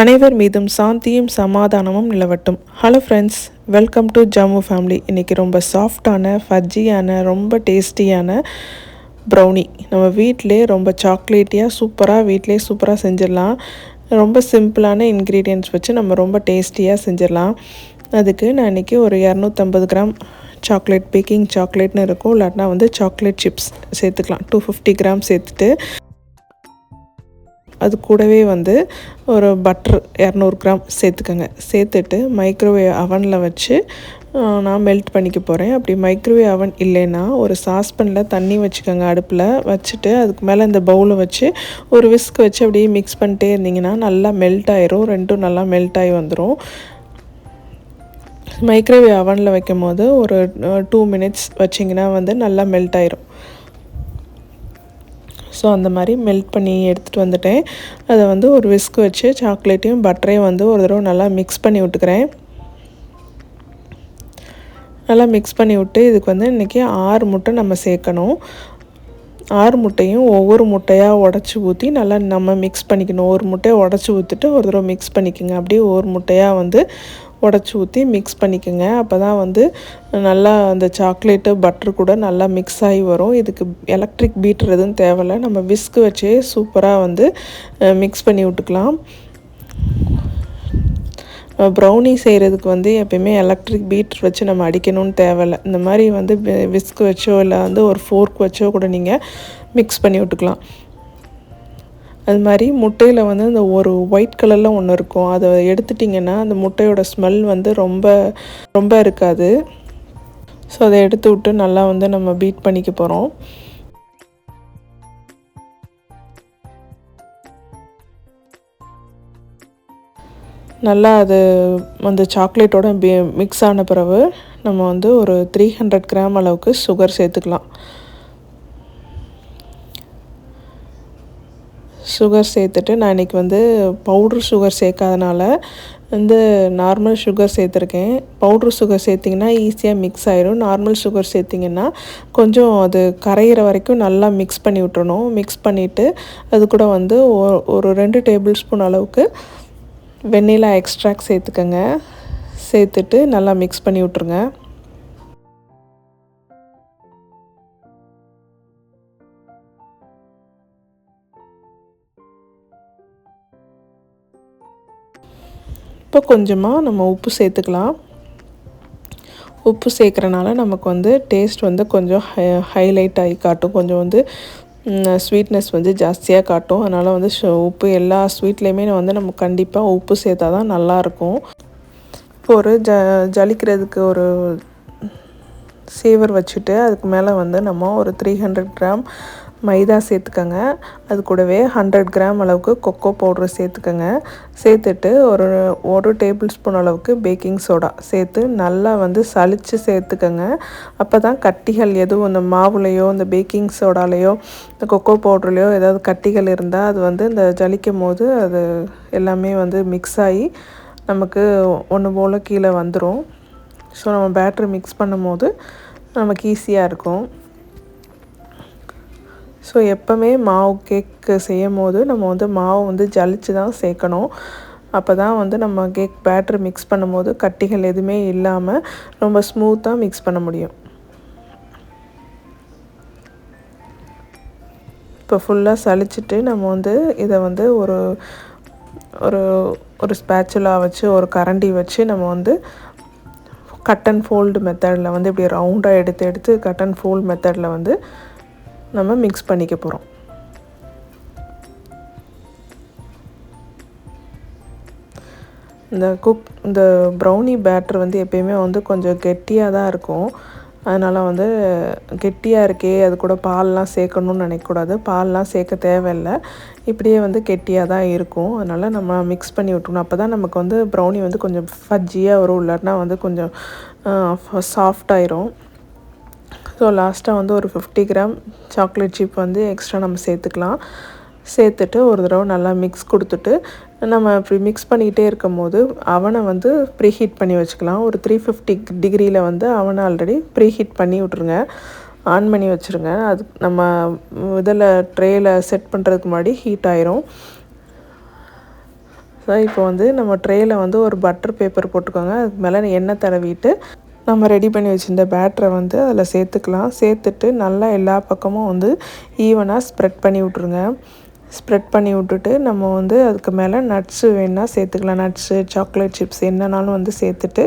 அனைவர் மீதும் சாந்தியும் சமாதானமும் நிலவட்டும். Hello friends welcome to Jammu family இன்றைக்கி ரொம்ப சாஃப்டான ஃபஜ்ஜியான ரொம்ப டேஸ்டியான ப்ரௌனி நம்ம வீட்டிலே ரொம்ப சாக்லேட்டியாக சூப்பராக வீட்டிலே சூப்பராக செஞ்சிடலாம். ரொம்ப சிம்பிளான இன்க்ரீடியன்ட்ஸ் வச்சு நம்ம ரொம்ப டேஸ்டியாக செஞ்சிடலாம். அதுக்கு நான் இன்றைக்கி ஒரு இரநூத்தம்பது கிராம் சாக்லேட் பேக்கிங் சாக்லேட்னு இருக்கும். இல்லாட்டினா வந்து சாக்லேட் சிப்ஸ் சேர்த்துக்கலாம். டூ ஃபிஃப்டி கிராம் சேர்த்துட்டு அது கூடவே வந்து ஒரு பட்டர் இரநூறு கிராம் சேர்த்துக்கோங்க. சேர்த்துட்டு மைக்ரோவேவ் அவனில் வச்சு நான் மெல்ட் பண்ணிக்க போகிறேன் அப்படி மைக்ரோவேவ் அவன் இல்லைன்னா ஒரு சாஸ்பனில் தண்ணி வச்சுக்கோங்க அடுப்பில். வச்சுட்டு அதுக்கு மேலே இந்த பவுலை வச்சு ஒரு விஸ்க் வச்சு அப்படியே மிக்ஸ் பண்ணிட்டே இருந்தீங்கன்னா நல்லா மெல்ட் ஆயிரும். ரெண்டும் நல்லா மெல்ட் ஆகி வந்துடும் மைக்ரோவேவ் அவனில் வைக்கும் போது ஒரு டூ மினிட்ஸ் வச்சிங்கன்னா வந்து நல்லா மெல்ட் ஆயிரும். ஸோ அந்த மாதிரி மெல்ட் பண்ணி எடுத்துகிட்டு வந்துட்டேன். அதை வந்து ஒரு விஸ்க் வச்சு சாக்லேட்டையும் பட்டரையும் வந்து ஒரு தடவை நல்லா மிக்ஸ் பண்ணி விட்டுக்கிறேன். நல்லா மிக்ஸ் பண்ணி விட்டு இதுக்கு வந்து இன்றைக்கி ஆறு முட்டை நம்ம சேர்க்கணும். ஆறு முட்டையும் ஒவ்வொரு முட்டையாக உடச்சி ஊற்றி நல்லா நம்ம மிக்ஸ் பண்ணிக்கணும். ஒரு முட்டையை உடச்சி ஊற்றிட்டு ஒரு தடவை மிக்ஸ் பண்ணிக்கோங்க. அப்படியே ஒரு முட்டையாக வந்து உடச்சி ஊற்றி மிக்ஸ் பண்ணிக்கோங்க. அப்போ தான் வந்து நல்லா அந்த சாக்லேட்டு பட்ரு கூட நல்லா மிக்ஸ் ஆகி வரும். இதுக்கு எலக்ட்ரிக் பீட்டர் எதுவும் தேவையில்லை. நம்ம விஸ்க்கு வச்சே சூப்பராக வந்து மிக்ஸ் பண்ணி விட்டுக்கலாம். ப்ரௌனி செய்கிறதுக்கு வந்து எப்பயுமே எலக்ட்ரிக் பீட்ரு வச்சு நம்ம அடிக்கணும்னு தேவையில்லை. இந்த மாதிரி வந்து விஸ்க் வச்சோ இல்லை வந்து ஒரு ஃபோர்க் வச்சோ கூட நீங்கள் மிக்ஸ் பண்ணி விட்டுக்கலாம். அது மாதிரி முட்டையில் வந்து இந்த ஒரு ஒயிட் கலரில் ஒன்று இருக்கும். அதை எடுத்துட்டிங்கன்னா அந்த முட்டையோட ஸ்மெல் வந்து ரொம்ப ரொம்ப இருக்காது. ஸோ அதை எடுத்து விட்டு நல்லா வந்து நம்ம பீட் பண்ணிக்க போகிறோம் நல்லா அது அந்த சாக்லேட்டோட மிக்ஸ் ஆன பிறகு நம்ம வந்து ஒரு த்ரீ ஹண்ட்ரட் கிராம் அளவுக்கு சுகர் சேர்த்துக்கலாம். சுகர் சேர்த்துட்டு நான் இன்றைக்கி வந்து பவுட்ரு சுகர் சேர்க்காதனால வந்து நார்மல் சுகர் சேர்த்துருக்கேன். பவுட்ரு சுகர் சேர்த்திங்கன்னா ஈஸியாக மிக்ஸ் ஆயிரும். நார்மல் சுகர் சேர்த்திங்கன்னா கொஞ்சம் அது கரையிற வரைக்கும் நல்லா மிக்ஸ் பண்ணி விட்டுறணும். மிக்ஸ் பண்ணிவிட்டு அது கூட வந்து ஒரு ரெண்டு டேபிள் ஸ்பூன் அளவுக்கு வெண்ணிலா எக்ஸ்ட்ராக்ட் சேர்த்துக்கோங்க. சேர்த்துட்டு நல்லா மிக்ஸ் பண்ணி விட்ருங்க இப்போ கொஞ்சமாக நம்ம உப்பு சேர்த்துக்கலாம். உப்பு சேர்க்குறனால நமக்கு வந்து டேஸ்ட் வந்து கொஞ்சம் ஹை ஹைலைட் ஆகி காட்டும். கொஞ்சம் வந்து ஸ்வீட்னஸ் வந்து ஜாஸ்தியாக காட்டும். அதனால் வந்து உப்பு எல்லா ஸ்வீட்லேயுமே வந்து நம்ம கண்டிப்பாக உப்பு சேர்த்தா தான் நல்லாயிருக்கும் இப்போ ஒரு ஜ ஜலிக்கிறதுக்கு ஒரு சேவர் வச்சுட்டு அதுக்கு மேலே வந்து நம்ம ஒரு த்ரீ ஹண்ட்ரட் கிராம் மைதா சேர்த்துக்கோங்க. அது கூடவே ஹண்ட்ரட் கிராம் அளவுக்கு கொக்கோ பவுட்ரு சேர்த்துக்கோங்க. சேர்த்துட்டு ஒரு ஒரு டேபிள் ஸ்பூன் அளவுக்கு பேக்கிங் சோடா சேர்த்து நல்லா வந்து சளிச்சு சேர்த்துக்கோங்க. அப்போ தான் கட்டிகள் எதுவும் இந்த மாவுலேயோ இந்த பேக்கிங் சோடாலேயோ இந்த கொக்கோ பவுட்ருலேயோ ஏதாவது கட்டிகள் இருந்தால் அது வந்து இந்த ஜலிக்கும் போது அது எல்லாமே வந்து மிக்ஸ் ஆகி நமக்கு ஒன்று போல் கீழே வந்துடும் ஸோ நம்ம பேட்ரி மிக்ஸ் பண்ணும் போது நமக்கு ஈஸியாக இருக்கும். ஸோ எப்போவுமே மாவு கேக்கு செய்யும் போது நம்ம வந்து மாவு வந்து ஜலிச்சு தான் சேர்க்கணும். அப்போ தான் வந்து நம்ம கேக் பேட்டர் மிக்ஸ் பண்ணும்போது கட்டிகள் எதுவுமே இல்லாமல் ரொம்ப ஸ்மூத்தாக மிக்ஸ் பண்ண முடியும். இப்போ ஃபுல்லாக சளிச்சிட்டு நம்ம வந்து இதை வந்து ஒரு ஒரு ஒரு ஸ்பேச்சுலா வச்சு ஒரு கரண்டி வச்சு நம்ம வந்து கட் அண்ட் ஃபோல்டு மெத்தடில் வந்து இப்படி ரவுண்டாக எடுத்து எடுத்து கட் அண்ட் ஃபோல்டு மெத்தடில் வந்து நம்ம மிக்ஸ் பண்ணிக்க போகிறோம் இந்த குக் இந்த ப்ரௌனி பேட்டர் வந்து எப்பயுமே வந்து கொஞ்சம் கெட்டியாக தான் இருக்கும். அதனால் வந்து கெட்டியாக இருக்கே அது கூட பால்லாம் சேர்க்கணுன்னு நினைக்கக்கூடாது. பால்லாம் சேர்க்க தேவையில்லை. இப்படியே வந்து கெட்டியாக தான் இருக்கும். அதனால் நம்ம மிக்ஸ் பண்ணி விட்டுணும் அப்போ தான் நமக்கு வந்து ப்ரௌனி வந்து கொஞ்சம் ஃபஜ்ஜியாக வரும். இல்லைன்னா வந்து கொஞ்சம் சாஃப்டாயிரும் ஸோ லாஸ்ட்டாக வந்து ஒரு ஃபிஃப்டி கிராம் சாக்லேட் சிப் வந்து எக்ஸ்ட்ரா நம்ம சேர்த்துக்கலாம். சேர்த்துட்டு ஒரு தடவை நல்லா மிக்ஸ் கொடுத்துட்டு நம்ம இப்படி மிக்ஸ் பண்ணிக்கிட்டே இருக்கும் போது அவனை வந்து ப்ரீ ஹீட் பண்ணி வச்சுக்கலாம். ஒரு த்ரீ ஃபிஃப்டி டிகிரியில் வந்து அவனை ஆல்ரெடி ப்ரீ ஹீட் பண்ணி விட்ருங்க ஆன் பண்ணி வச்சுருங்க. அது நம்ம இதில் ட்ரேயில் செட் பண்ணுறதுக்கு முன்னாடி ஹீட் ஆயிரும். ஸோ இப்போ வந்து நம்ம ட்ரேயில் வந்து ஒரு பட்டர் பேப்பர் போட்டுக்கோங்க. அதுக்கு மேலே எண்ணெய் தடவிட்டு நம்ம ரெடி பண்ணி வச்சுருந்த பேட்டரை வந்து அதில் சேர்த்துக்கலாம். சேர்த்துட்டு நல்லா எல்லா பக்கமும் வந்து ஈவனாக ஸ்ப்ரெட் பண்ணி விட்ருங்க ஸ்ப்ரெட் பண்ணி விட்டுட்டு நம்ம வந்து அதுக்கு மேலே நட்ஸு வேணால் சேர்த்துக்கலாம். நட்ஸு சாக்லேட் சிப்ஸ் என்னன்னாலும் வந்து சேர்த்துட்டு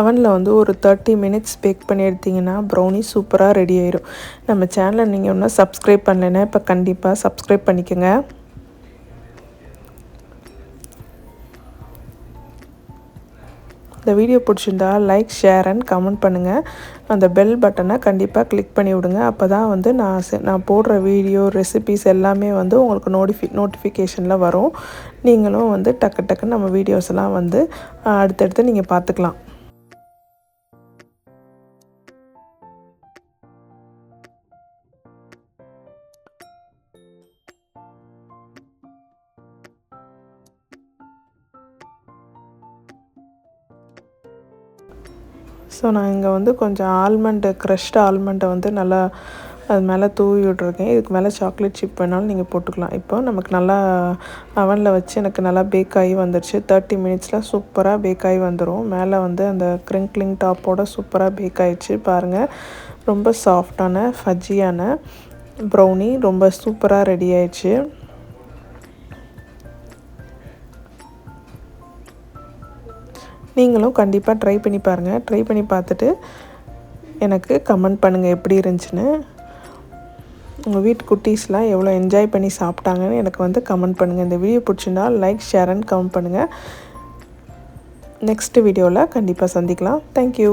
அவனில் வந்து ஒரு தேர்ட்டி மினிட்ஸ் பேக் பண்ணி எடுத்திங்கன்னா ப்ரௌனி சூப்பராக ரெடி ஆயிடும் நம்ம சேனலை நீங்கள் ஒன்றும் சப்ஸ்கிரைப் பண்ணலைன்னா இப்போ கண்டிப்பாக சப்ஸ்கிரைப் பண்ணிக்கோங்க. இந்த வீடியோ பிடிச்சிருந்தா லைக் ஷேர் அண்ட் கமெண்ட் பண்ணுங்கள் அந்த பெல் பட்டனை கண்டிப்பாக கிளிக் பண்ணி விடுங்க. அப்போ தான் வந்து நான் நான் போடுற வீடியோ ரெசிபிஸ் எல்லாமே வந்து உங்களுக்கு நோட்டிஃபி நோட்டிஃபிகேஷனில் வரும். நீங்களும் வந்து டக்கு டக்குன்னு நம்ம வீடியோஸ் எல்லாம் வந்து அடுத்தடுத்து நீங்கள் பார்த்துக்கலாம் ஸோ நான் இங்கே வந்து கொஞ்சம் ஆல்மண்டு க்ரஷ்டு ஆல்மண்டை வந்து நல்லா அது மேலே தூவி விட்ருக்கேன் இதுக்கு மேலே சாக்லேட் சிப் வேணாலும் நீங்கள் போட்டுக்கலாம். இப்போ நமக்கு நல்லா அவனில் வச்சு எனக்கு நல்லா பேக் ஆகி வந்துடுச்சு தேர்ட்டி மினிட்ஸில் சூப்பராக பேக் ஆகி வந்துடும் மேலே வந்து அந்த க்ரிங்க்லிங் டாப்போட சூப்பராக பேக் ஆகிடுச்சு பாருங்கள் ரொம்ப சாஃப்டான ஃபஜ்ஜியான ப்ரௌனி ரொம்ப சூப்பராக ரெடி ஆயிடுச்சு. நீங்களும் கண்டிப்பாக ட்ரை பண்ணி பாருங்கள் ட்ரை பண்ணி பார்த்துட்டு எனக்கு கமெண்ட் பண்ணுங்கள் எப்படி இருந்துச்சுன்னு. உங்கள் வீட்டு குட்டீஸ்லாம் எவ்வளோ என்ஜாய் பண்ணி சாப்பிட்டாங்கன்னு எனக்கு வந்து கமெண்ட் பண்ணுங்கள் இந்த வீடியோ பிடிச்சிருந்தா லைக் ஷேர் அண்ட் கமெண்ட் பண்ணுங்கள் நெக்ஸ்ட் வீடியோவில் கண்டிப்பாக சந்திக்கலாம். தேங்க்யூ